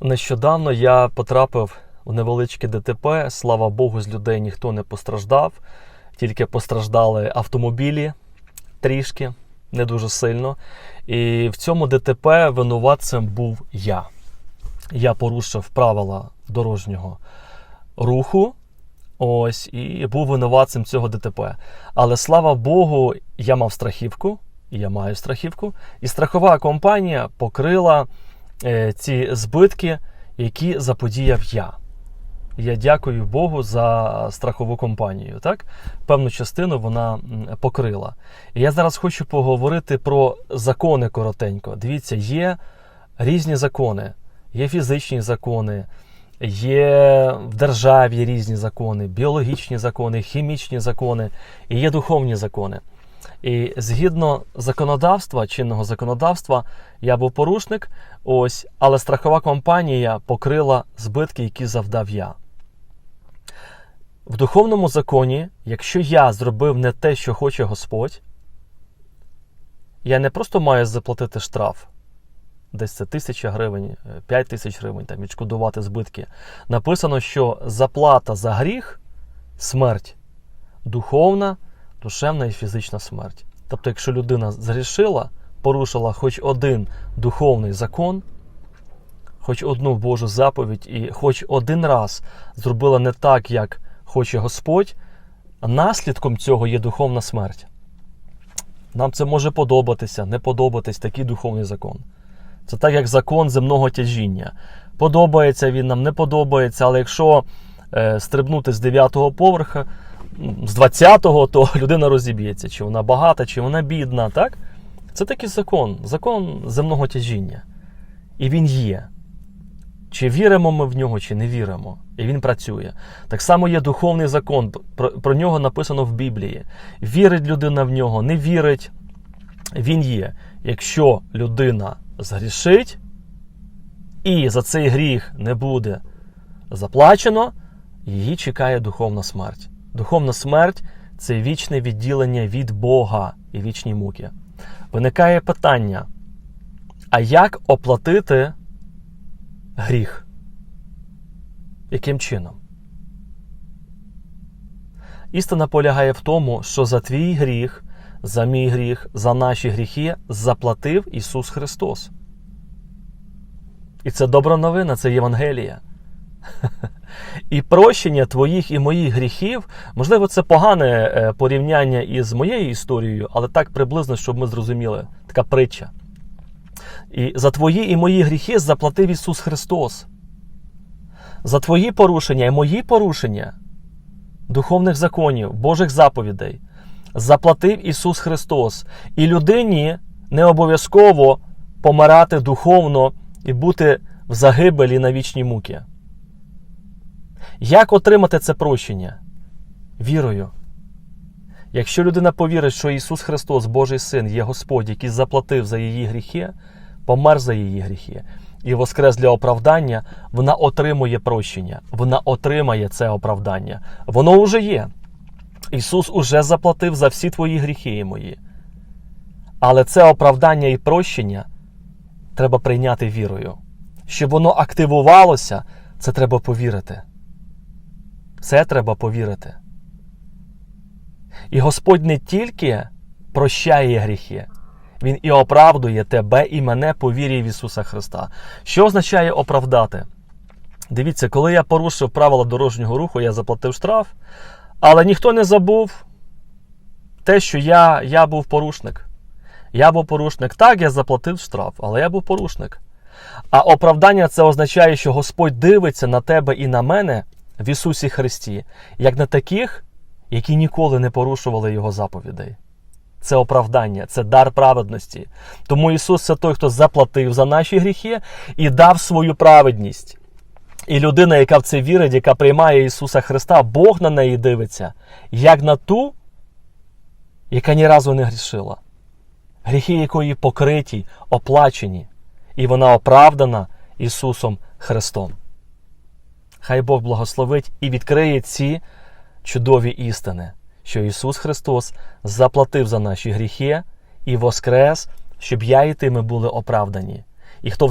Нещодавно я потрапив у невеличке ДТП. Слава Богу, з людей ніхто не постраждав, тільки постраждали автомобілі трішки, не дуже сильно. І в цьому ДТП винуватцем був я. Я порушив правила дорожнього руху. Ось, і був винуватцем цього ДТП. Але слава Богу, я мав страхівку, і я маю страхівку, і страхова компанія покрила ці збитки, які заподіяв я. Я дякую Богу за страхову компанію. Так? Певну частину вона покрила. І я зараз хочу поговорити про закони коротенько. Дивіться, є різні закони, є фізичні закони, є в державі різні закони, біологічні закони, хімічні закони і є духовні закони. І згідно законодавства, чинного законодавства, я був порушник, ось, але страхова компанія покрила збитки, які завдав я. В духовному законі, якщо я зробив не те, що хоче Господь, я не просто маю заплатити штраф, десь це тисяча гривень, 5 тисяч гривень, там, відшкодувати збитки. Написано, що заплата за гріх смерть, духовна, душевна і фізична смерть. Тобто, якщо людина згрішила, порушила хоч один духовний закон, хоч одну Божу заповідь, і хоч один раз зробила не так, як хоче Господь, наслідком цього є духовна смерть. Нам це може подобатися, не подобатись такий духовний закон. Це так, як закон земного тяжіння. Подобається він нам, не подобається, але якщо е, стрибнути з 9-го поверха, з 20-го, то людина розіб'ється, чи вона багата, чи вона бідна. так? Це такий закон, закон земного тяжіння. І він є. Чи віримо ми в нього, чи не віримо. І він працює. Так само є духовний закон. Про, про нього написано в Біблії. Вірить людина в нього, не вірить. Він є. Якщо людина згрішить, і за цей гріх не буде заплачено, її чекає духовна смерть. Духовна смерть це вічне відділення від Бога і вічні муки. Виникає питання: а як оплатити гріх? Яким чином? Істина полягає в тому, що за твій гріх, за мій гріх, за наші гріхи заплатив Ісус Христос. І це добра новина, це Євангелія. І прощення твоїх і моїх гріхів, можливо, це погане е, порівняння із моєю історією, але так приблизно, щоб ми зрозуміли, така притча. І за твої і мої гріхи заплатив Ісус Христос. За твої порушення і мої порушення духовних законів, Божих заповідей заплатив Ісус Христос. І людині не обов'язково помирати духовно і бути в загибелі на вічні муки. Як отримати це прощення? Вірою. Якщо людина повірить, що Ісус Христос, Божий Син, є Господь, який заплатив за її гріхи, помер за її гріхи і воскрес для оправдання, вона отримує прощення, вона отримає це оправдання. Воно вже є. Ісус уже заплатив за всі твої гріхи мої. Але це оправдання і прощення треба прийняти вірою. Щоб воно активувалося, це треба повірити. Це треба повірити. І Господь не тільки прощає гріхи, Він і оправдує тебе і мене по вірі в Ісуса Христа. Що означає оправдати? Дивіться, коли я порушив правила дорожнього руху, я заплатив штраф, але ніхто не забув те, що я, я був порушник. Я був порушник. Так, я заплатив штраф, але я був порушник. А оправдання це означає, що Господь дивиться на тебе і на мене в Ісусі Христі, як на таких, які ніколи не порушували Його заповідей. Це оправдання, це дар праведності. Тому Ісус це той, хто заплатив за наші гріхи і дав свою праведність. І людина, яка в це вірить, яка приймає Ісуса Христа, Бог на неї дивиться, як на ту, яка ні разу не грішила. Гріхи якої покриті, оплачені, і вона оправдана Ісусом Христом. Хай Бог благословить і відкриє ці чудові істини, що Ісус Христос заплатив за наші гріхи і воскрес, щоб я і ти ми були оправдані. І хто